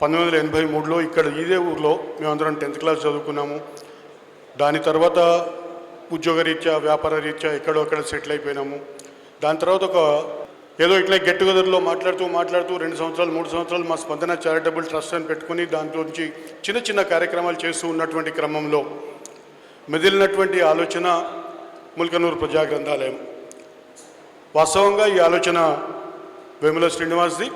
పంతొమ్మిది వందల ఎనభై మూడులో ఇక్కడ ఇదే ఊర్లో మేమందరం టెన్త్ క్లాస్ చదువుకున్నాము. దాని తర్వాత ఉద్యోగరీత్యా వ్యాపార రీత్యా ఎక్కడో అక్కడ సెటిల్ అయిపోయినాము. దాని తర్వాత ఒక ఏదో ఇట్లా గెట్ టుగెదర్లో మాట్లాడుతూ మాట్లాడుతూ రెండు సంవత్సరాలు మూడు సంవత్సరాలు మా స్పందన చారిటబుల్ ట్రస్ట్ అని పెట్టుకుని దాంట్లోంచి చిన్న చిన్న కార్యక్రమాలు చేస్తూ ఉన్నటువంటి క్రమంలో మెదిలినటువంటి ఆలోచన ముల్కనూరు ప్రజా గ్రంథాలయం వాస్తవంగా ఈ ఆలోచన వేముల శ్రీనివాస్ది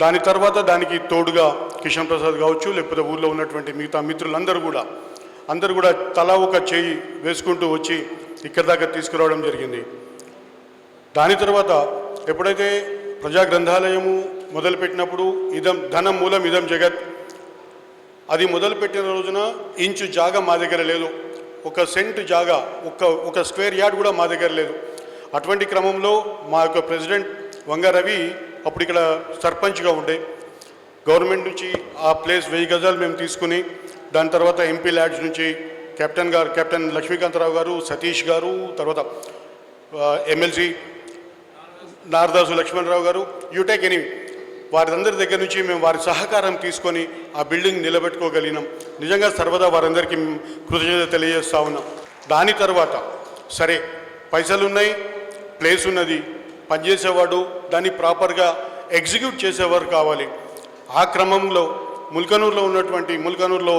దాని తర్వాత దానికి తోడుగా కిషన్ ప్రసాద్ కావచ్చు లేకపోతే ఊళ్ళో ఉన్నటువంటి మిగతా మిత్రులందరూ కూడా అందరూ కూడా తలా ఒక చేయి వేసుకుంటూ వచ్చి ఇక్కడ దాకా తీసుకురావడం జరిగింది. దాని తర్వాత ఎప్పుడైతే ప్రజా గ్రంథాలయము మొదలుపెట్టినప్పుడు ఇదం ధనం మూలం ఇదం జగత్ అది మొదలుపెట్టిన రోజున ఇంచు జాగా మా దగ్గర లేదు. ఒక సెంట్ జాగా ఒక ఒక స్క్వేర్ యార్డ్ కూడా మా దగ్గర లేదు. అటువంటి క్రమంలో మా యొక్క ప్రెసిడెంట్ వంగ రవి అప్పుడు ఇక్కడ సర్పంచ్గా ఉండే గవర్నమెంట్ నుంచి ఆ ప్లేస్ వెయ్యి గజాలు మేము తీసుకుని దాని తర్వాత ఎంపీ ల్యాడ్స్ నుంచి కెప్టెన్ గారు కెప్టెన్ లక్ష్మీకాంతరావు గారు సతీష్ గారు తర్వాత ఎమ్మెల్సీ నారదాసు లక్ష్మణరావు గారు యూటెక్ ఎనీ వారందరి దగ్గర నుంచి మేము వారి సహకారం తీసుకొని ఆ బిల్డింగ్ నిలబెట్టుకోగలిగినాం. నిజంగా సర్వదా వారందరికీ మేము కృతజ్ఞత తెలియజేస్తా ఉన్నాం. దాని తర్వాత సరే పైసలు ఉన్నాయి ప్లేస్ ఉన్నది పనిచేసేవాడు దాన్ని ప్రాపర్గా ఎగ్జిక్యూట్ చేసేవారు కావాలి. ఆ క్రమంలో ముల్కనూరులో ఉన్నటువంటి ముల్కనూరులో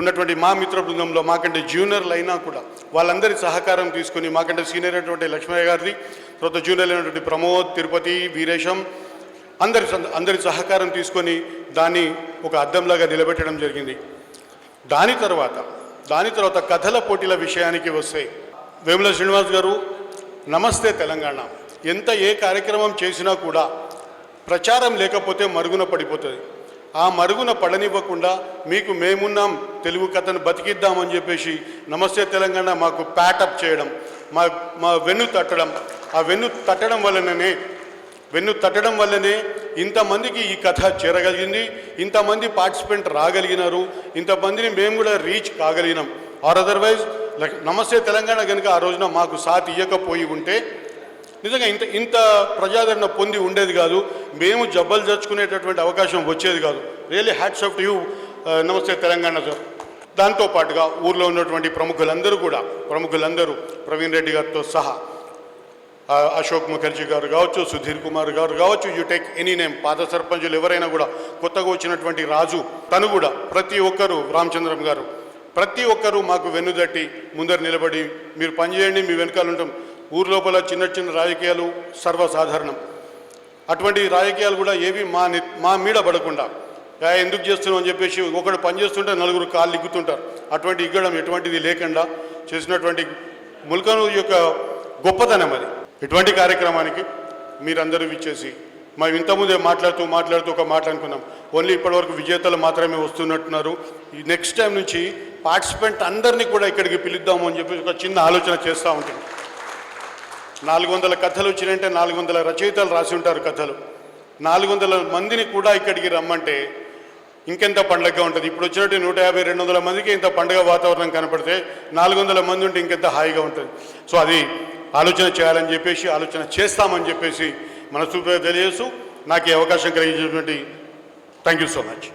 ఉన్నటువంటి మా మిత్ర బృందంలో మాకంటే జూనియర్లు అయినా కూడా వాళ్ళందరి సహకారం తీసుకుని మాకంటే సీనియర్ అయినటువంటి లక్ష్మయ్య గారిది తర్వాత జూనియర్ అయినటువంటి ప్రమోద్ తిరుపతి వీరేశం అందరి అందరి సహకారం తీసుకొని దాన్ని ఒక అద్దంలాగా నిలబెట్టడం జరిగింది. దాని తర్వాత దాని తర్వాత కథల పోటీల విషయానికి వస్తే వేముల శ్రీనివాస్ గారు నమస్తే తెలంగాణ. ఎంత ఏ కార్యక్రమం చేసినా కూడా ప్రచారం లేకపోతే మరుగున పడిపోతుంది. ఆ మరుగున పడనివ్వకుండా మీకు మేమున్నాం తెలుగు కథను బతికిద్దామని చెప్పేసి నమస్తే తెలంగాణ మాకు ప్యాటప్ చేయడం మా మా వెన్ను తట్టడం ఆ వెన్ను తట్టడం వలననే వెన్ను తట్టడం వల్లనే ఇంతమందికి ఈ కథ చేరగలిగింది ఇంతమంది పార్టిసిపెంట్ రాగలిగినారు ఇంతమందిని మేము కూడా రీచ్ కాగలిగినాం. ఆర్ అదర్వైజ్ నమస్తే తెలంగాణ కనుక ఆ రోజున మాకు సాత్ ఇవ్వకపోయి ఉంటే నిజంగా ఇంత ఇంత ప్రజాదరణ పొంది ఉండేది కాదు. మేము జబ్బలు జరుచుకునేటటువంటి అవకాశం వచ్చేది కాదు. రియలీ హ్యాట్స్ ఆఫ్ యూ నమస్తే తెలంగాణ సార్. దాంతో పాటుగా ఊర్లో ఉన్నటువంటి ప్రముఖులందరూ కూడా ప్రముఖులందరూ ప్రవీణ్ రెడ్డి గారితో సహా అశోక్ ముఖర్జీ గారు కావచ్చు సుధీర్ కుమార్ గారు కావచ్చు యూ టేక్ ఎనీ నేమ్ పాత సర్పంచులు ఎవరైనా కూడా కొత్తగా వచ్చినటువంటి రాజు తను కూడా ప్రతి ఒక్కరూ రామచంద్రం గారు ప్రతి ఒక్కరూ మాకు వెన్నుదట్టి ముందర నిలబడి మీరు పనిచేయండి మీ వెనకాల ఉంటాం. ఊరి లోపల చిన్న చిన్న రాజకీయాలు సర్వసాధారణం. అటువంటి రాజకీయాలు కూడా ఏవి మా నె మా మీద పడకుండా ఎందుకు చేస్తున్నాం అని చెప్పేసి ఒకడు పని చేస్తుంటే నలుగురు కాళ్ళు ఇగ్గుతుంటారు అటువంటి ఇగ్గడం ఎటువంటిది లేకుండా చేసినటువంటి ముల్కను యొక్క గొప్పతనం అది. ఇటువంటి కార్యక్రమానికి మీరందరూ విచ్చేసి మేము ఇంతకుముందే మాట్లాడుతూ మాట్లాడుతూ ఒక మాట అనుకున్నాం. ఓన్లీ ఇప్పటివరకు విజేతలు మాత్రమే వస్తున్నట్టున్నారు. ఈ నెక్స్ట్ టైం నుంచి పార్టిసిపెంట్ అందరినీ కూడా ఇక్కడికి పిలుద్దాము అని చెప్పి ఒక చిన్న ఆలోచన చేస్తూ ఉంటుంది నాలుగు వందల కథలు వచ్చినాయంటే నాలుగు వందల రచయితలు రాసి ఉంటారు కథలు. నాలుగు వందల మందిని కూడా ఇక్కడికి రమ్మంటే ఇంకెంత పండగగా ఉంటుంది? ఇప్పుడు వచ్చినట్టు నూట యాభై రెండు వందల మందికి ఇంత పండగ వాతావరణం కనపడితే నాలుగు వందల మంది ఉంటే ఇంకెంత హాయిగా ఉంటుంది? సో అది ఆలోచన చేయాలని చెప్పేసి ఆలోచన చేస్తామని చెప్పేసి మనస్ఫూర్తిగా తెలియజేస్తూ నాకు ఈ అవకాశం కలిగించినటువంటి థ్యాంక్ యూ సో మచ్